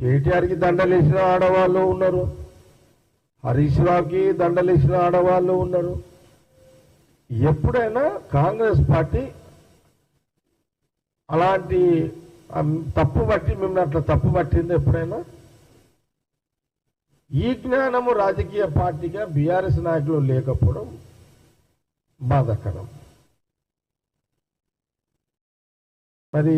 కేటీఆర్కి దండలేసిన ఆడవాళ్ళు ఉన్నారు. హరీష్ రావుకి దండలేసిన ఆడవాళ్ళు ఉన్నారు. ఎప్పుడైనా కాంగ్రెస్ పార్టీ అలాంటి తప్పు పట్టి మిమ్మల్ని అట్లా తప్పు పట్టింది ఎప్పుడైనా? ఈ జ్ఞానము రాజకీయ పార్టీగా బీఆర్ఎస్ నాయకులు లేకపోవడం బాధాకరం. మరి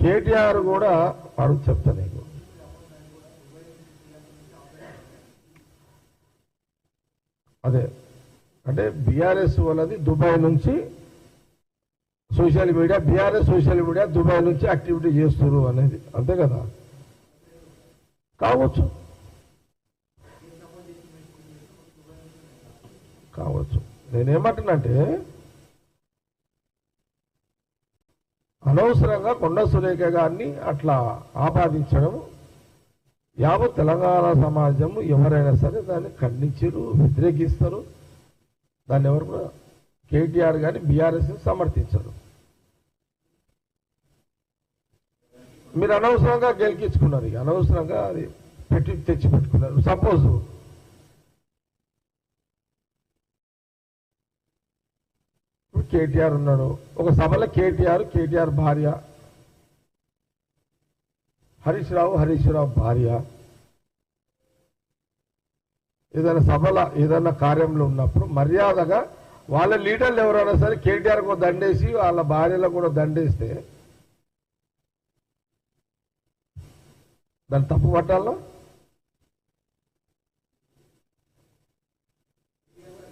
కేటీఆర్ కూడా అడుగు చెప్తా నీకు అదే అంటే బీఆర్ఎస్ వాళ్ళది దుబాయ్ నుంచి social media BRS social media Dubai నుంచి యాక్టివిటీ చేస్తున్నారు అనేది. అంతే కదా? కావచ్చు. కావచ్చు. నేనేమంటున్నంటే అనవసరంగా కొండ సురేఖ గారిని అట్లా ఆపాదించడం యావత్ తెలంగాణ సమాజం ఎవరైనా సరే దాన్ని ఖండించరు వ్యతిరేకిస్తారు. దాన్ని ఎవరు కూడా కేటీఆర్ కానీ బీఆర్ఎస్ సమర్థించరు. మీరు అనవసరంగా గెలికించుకున్నారు ఇక. అనవసరంగా అది పెట్టి తెచ్చి పెట్టుకున్నారు సపోజ్ కేటీఆర్ ఉన్నాడు. ఒక సభలో కేటీఆర్ కేటీఆర్ భార్య. హరీష్ రావు హరీష్ రావు భార్య. ఏదైనా సభల ఏదైనా కార్యంలో ఉన్నప్పుడు మర్యాదగా వాళ్ళ లీడర్లు ఎవరైనా సరే కేటీఆర్ కూడా దండేసి వాళ్ళ భార్యలకు కూడా దండేస్తే దాన్ని తప్పు పట్టాలా?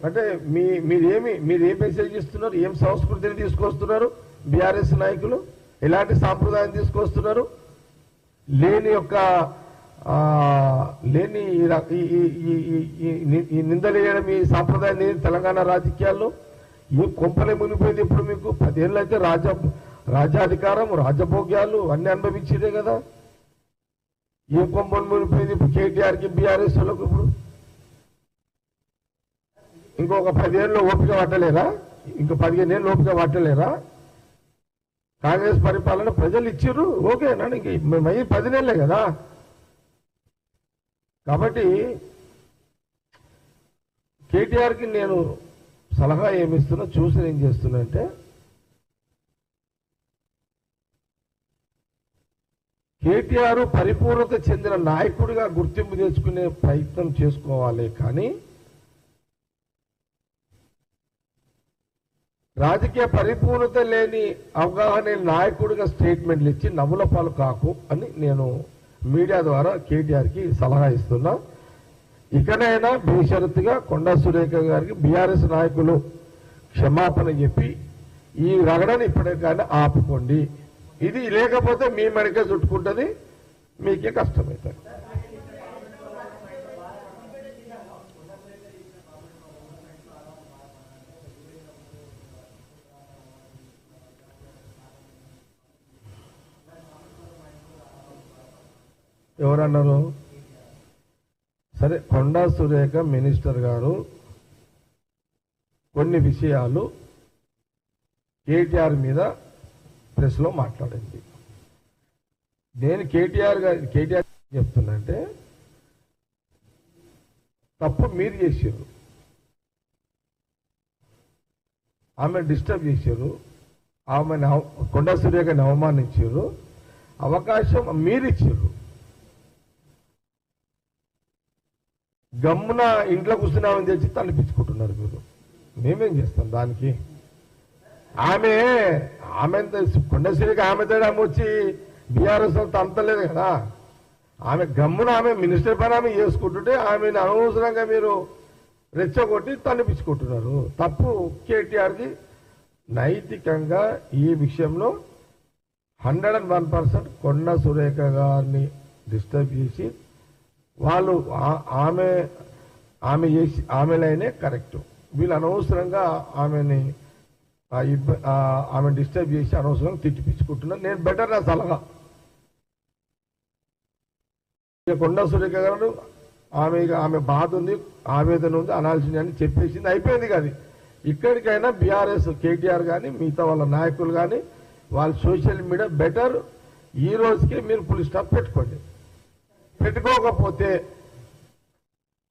అంటే మీ మీరేమి మీరు ఏం మెసేజ్ ఇస్తున్నారు? ఏం సంస్కృతిని తీసుకొస్తున్నారు? బీఆర్ఎస్ నాయకులు ఎలాంటి సాంప్రదాయం తీసుకొస్తున్నారు? లేని యొక్క లేని ఈ ఈ- నిందలేయడం ఈ సాంప్రదాయం లేని తెలంగాణ రాజకీయాల్లో? ఏ కొంపలే మునిపోయింది ఇప్పుడు మీకు? పదేళ్ళు అయితే రాజ రాజ్యాధికారం రాజభోగ్యాలు అన్ని అనుభవించేదే కదా? ఏ కొంపలు మునిపోయింది ఇప్పుడు? కేటీఆర్కి బీఆర్ఎస్ వాళ్ళకు ఇప్పుడు? ఇంకొక పదిహేనులో ఓపిక పట్టలేరా ఇంకో పదిహేను ఏళ్ళు ఓపిక పట్టలేరా కాంగ్రెస్ పరిపాలన ప్రజలు ఇచ్చిర్రు. ఓకే ఇంక మేము అయ్యి పది కదా? కాబట్టి కేటీఆర్కి నేను సలహా ఏమిస్తున్నా చూసి ఏం చేస్తున్నా అంటే కేటీఆర్ పరిపూర్ణత చెందిన నాయకుడిగా గుర్తింపు తెచ్చుకునే ప్రయత్నం చేసుకోవాలి కానీ రాజకీయ పరిపూర్ణత లేని అవగాహన నాయకుడిగా స్టేట్మెంట్లు ఇచ్చి నవ్వుల పాలు కాకు అని నేను మీడియా ద్వారా కేటీఆర్కి సలహా ఇస్తున్నా. ఇకనైనా బేషరతుగా కొండా సురేఖ గారికి బీఆర్ఎస్ నాయకులు క్షమాపణ చెప్పి ఈ రగడని ఇప్పటికైనా ఆపుకోండి. ఇది లేకపోతే మీ మెడకే చుట్టుకుంటుంది మీకే కష్టం. ఎవరన్నారు? సరే కొండా సురేఖ మినిస్టర్ గారు కొన్ని విషయాలు కేటీఆర్ మీద ప్రెస్లో మాట్లాడింది. నేను కేటీఆర్ గారి కేటీఆర్ చెప్తున్నంటే తప్పు మీరు చేశారు ఆమె డిస్టర్బ్ చేశారు ఆమెను అవ- కొండా సురేఖని అవమానించారు అవకాశం మీరు గమ్మున ఇంట్లో కూర్చున్నామని తెచ్చి తలపించుకుంటున్నారు మీరు. మేమేం చేస్తాం దానికి? ఆమె ఆమె కొండశ్రీకి ఆమె తేడా వచ్చి బీఆర్ఎస్ అంత అంతలేదు కదా. ఆమె గమ్మున ఆమె మినిస్టర్ పని ఆమె చేసుకుంటుంటే ఆమెను అనవసరంగా మీరు రెచ్చగొట్టి తలపించుకుంటున్నారు తప్పు కేటీఆర్ది. నైతికంగా ఈ విషయంలో హండ్రెడ్ అండ్ వన్ పర్సెంట్ కొండ సురేఖ గారిని డిస్టర్బ్ చేసి వాళ్ళు ఆమె ఆమె చేసి ఆమె లైనే కరెక్ట్. వీళ్ళు అనవసరంగా ఆమెని ఆమె డిస్టర్బ్ చేసి అనవసరంగా తిట్టిపించుకుంటున్నాను నేను బెటర్ నా సలహా. కొండా సురేఖ గారు ఆమె ఇక ఆమె బాధ ఉంది ఆవేదన ఉంది అనాల్సింది అని చెప్పేసింది. అయిపోయింది కాదు ఇక్కడికైనా బీఆర్ఎస్ కేటీఆర్ కానీ మిగతా వాళ్ళ నాయకులు కానీ వాళ్ళ సోషల్ మీడియా బెటర్. ఈ రోజుకే మీరు పులి స్టాప్ పెట్టుకోండి. పెట్టుకోకపోతే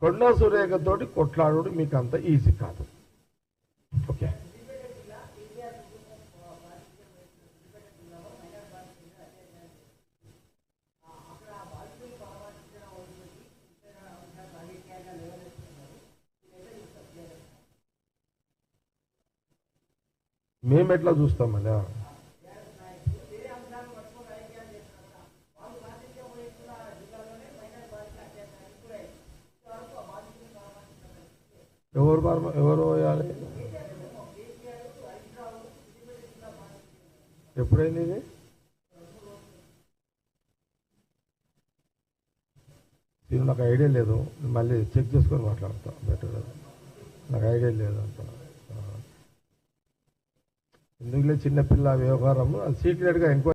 కొండా సురేఖతోటి కొట్లాడు మీకు అంత ఈజీ కాదు. ఓకే. మేము ఎట్లా చూస్తామన్నా ఎవరు పరమ- ఎవరు పోయాలి? ఎప్పుడైంది ఇది? దీని నాకు ఐడియా లేదు. మళ్ళీ చెక్ చేసుకొని మాట్లాడతా. బెటర్ నాకు ఐడియా లేదు అంత. ఎందుకులే చిన్నపిల్ల వ్యవహారం సీక్రెట్గా ఎంక్వైరీ